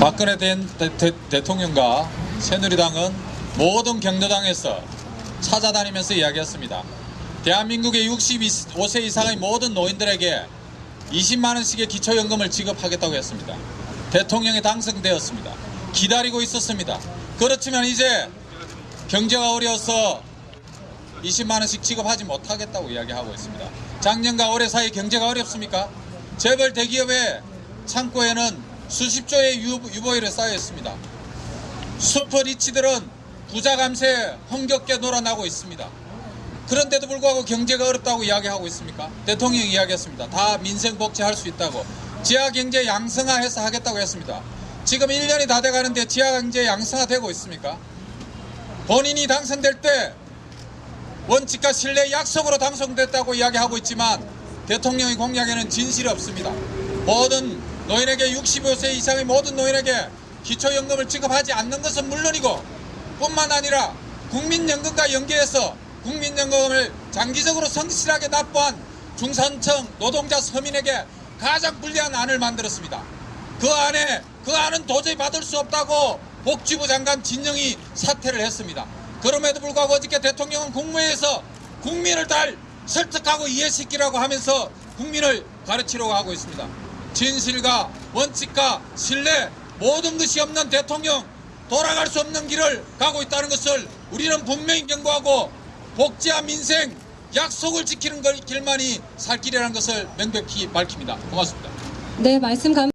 박근혜 된 대, 대- 대통령과 새누리당은 모든 경로당에서 찾아다니면서 이야기했습니다. 대한민국의 65세 이상의 모든 노인들에게 20만 원씩의 기초연금을 지급하겠다고 했습니다. 대통령이 당선되었습니다. 기다리고 있었습니다. 그렇지만 이제 경제가 어려워서 20만 원씩 지급하지 못하겠다고 이야기하고 있습니다. 작년과 올해 사이 경제가 어렵습니까? 재벌 대기업의 창고에는 수십 조의 유- 유보율이 쌓여 있습니다. 슈퍼리치들은 부자 감세에 흥겹게 놀아나고 있습니다. 그런데도 불구하고 경제가 어렵다고 이야기하고 있습니까? 대통령이 이야기했습니다. 다 민생 복지할 수 있다고. 지하 경제 양성화해서 하겠다고 했습니다. 지금 1년이 다 돼가는데 지하 경제 양성화되고 있습니까? 본인이 당선될 때 원칙과 신뢰 약속으로 당선됐다고 이야기하고 있지만 대통령의 공약에는 진실이 없습니다. 모든 노인에게 65세 이상의 모든 노인에게 기초연금을 지급하지 않는 것은 물론이고 뿐만 아니라 국민연금과 연계해서 국민연금을 장기적으로 성실하게 납부한 중산층 노동자 서민에게 가장 불리한 안을 만들었습니다. 그 안에 그 안은 도저히 받을 수 없다고 복지부 장관 진영이 사퇴를 했습니다. 그럼에도 불구하고 어저께 대통령은 국무회에서 국민을 달 설득하고 이해시키라고 하면서 국민을 가르치려고 하고 있습니다. 진실과 원칙과 신뢰 모든 것이 없는 대통령 돌아갈 수 없는 길을 가고 있다는 것을 우리는 분명히 경고하고 복지와 민생 약속을 지키는 걸 길만이 살 길이라는 것을 명백히 밝힙니다. 고맙습니다. 네, 말씀 감